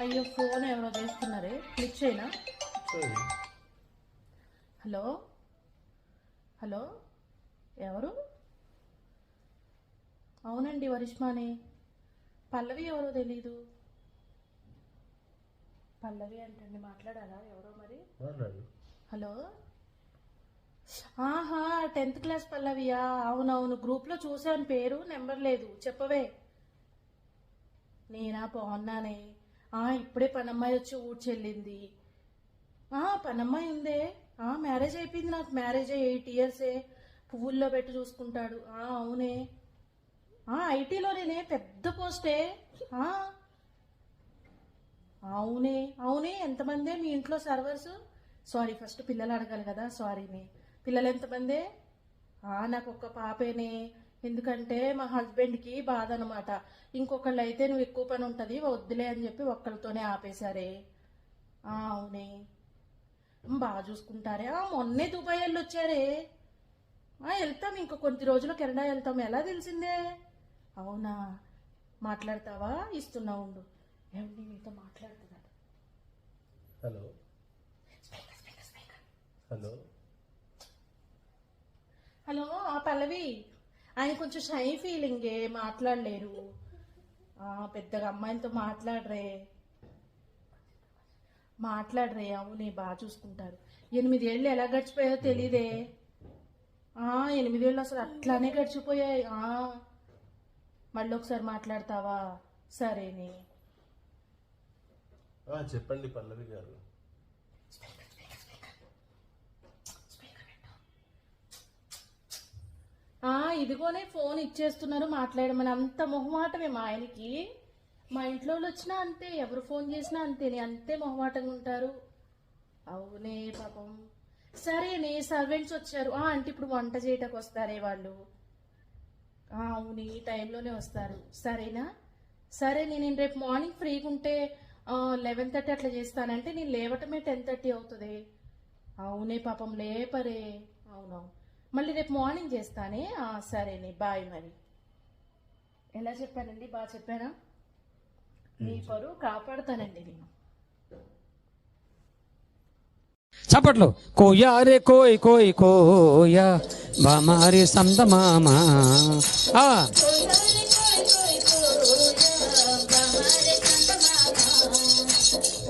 అయ్యో ఫోన్ ఎవరో చేస్తున్నారే. క్లిక్ చేయనా? హలో? హలో? ఎవరు? అవునండి వరిష్మానే. పల్లవి ఎవరో తెలీదు. పల్లవి అంటే మాట్లాడాలా? ఎవరో మరి? హలో? ఆహా టెన్త్ క్లాస్ పల్లవియా? అవునవును గ్రూప్లో చూసాను పేరు నెంబర్ లేదు. చెప్పవే. నేనా బాగున్నానే ఇప్పుడే పనమ్మాయి వచ్చి ఊడ్చెళ్ళింది. ఆ, పనమ్మాయి ఉందే. ఆ, మ్యారేజ్ అయిపోయింది నాకు. మ్యారేజ్ ఎయిట్ ఇయర్సే పువ్వుల్లో పెట్టి చూసుకుంటాడు. ఆ, అవునే. ఆ, ఐటీలోనే పెద్ద పోస్టే. ఆ, అవునే. అవునే. ఎంతమందే మీ ఇంట్లో సర్వర్స్? సారీ ఫస్ట్ పిల్లలు అడగాలి కదా. సారీనే పిల్లలు ఎంతమందే? ఆ, నాకు ఒక్క పాపేనే ఎందుకంటే మా హస్బెండ్కి బాధ అనమాట ఇంకొకళ్ళు అయితే నువ్వు ఎక్కువ పని ఉంటుంది వద్దులే అని చెప్పి ఒక్కళ్ళతోనే ఆపేశారే. అవునే. బాగా చూసుకుంటారే. ఆ, మొన్నే దుబాయ్ వెళ్ళి వచ్చారే ఆ, వెళ్తాం ఇంకో కొద్ది రోజులు కెనడా వెళ్తాం ఎలా తెలిసిందే? అవునా. మాట్లాడతావా? ఇస్తున్నా ఉండు. ఏమండి మీతో మాట్లాడుతున్నాడు హలో. హలో. హలో పల్లవి. ఆయన కొంచెం షై ఫీలింగే మాట్లాడలేరు. పెద్దగా అమ్మాయిలతో మాట్లాడరే. మాట్లాడరే అవునే బాగా చూసుకుంటారు. ఎనిమిదేళ్ళు ఎలా గడిచిపోయాయో తెలీదే. ఆ, ఎనిమిదేళ్ళు అసలు అట్లానే గడిచిపోయాయి. ఆ, మళ్ళీ ఒకసారి మాట్లాడతావా? సరేనే. చెప్పండి పల్లవి గారు. ఇదిగోనే ఫోన్ ఇచ్చేస్తున్నారు మాట్లాడమని అంత మొహమాటమే మా ఆయనకి. మా ఇంట్లో వాళ్ళు వచ్చినా అంతే ఎవరు ఫోన్ చేసినా అంతేనే అంతే మొహమాటంగా ఉంటారు. అవునే పాపం. సరేనే సర్వెంట్స్ వచ్చారు. ఆ అంటే ఇప్పుడు వంట చేయటకు వస్తారే వాళ్ళు? అవును ఈ టైంలోనే వస్తారు. సరేనా? సరే నేను రేపు మార్నింగ్ ఫ్రీగా ఉంటే లెవెన్ థర్టీ అట్లా చేస్తానంటే నేను లేవటమే టెన్ థర్టీ అవుతుంది. అవునే పాపం లేపరే. అవునవును. మళ్ళీ రేపు మార్నింగ్ చేస్తానే? ఆ, సరేనే బాయ్ మరి. ఎలా చెప్పానండి? బాగా చెప్పానా? మీ పరువు కాపాడుతానండి నేను. చప్పట్లు. కోయా రే కోయ్ కోయ్ కోయా. బామారి సంత మామ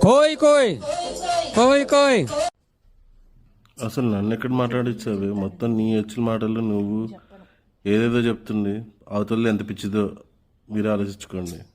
కోయ్ కోయ్. కోయ్ కోయ్. అసలు నన్ను ఎక్కడ మాట్లాడించావే మొత్తం నీ వచ్చిన మాటలు నువ్వు ఏదేదో చెప్తుంది. అవతల ఎంత పిచ్చిదో మీరు ఆలోచించుకోండి.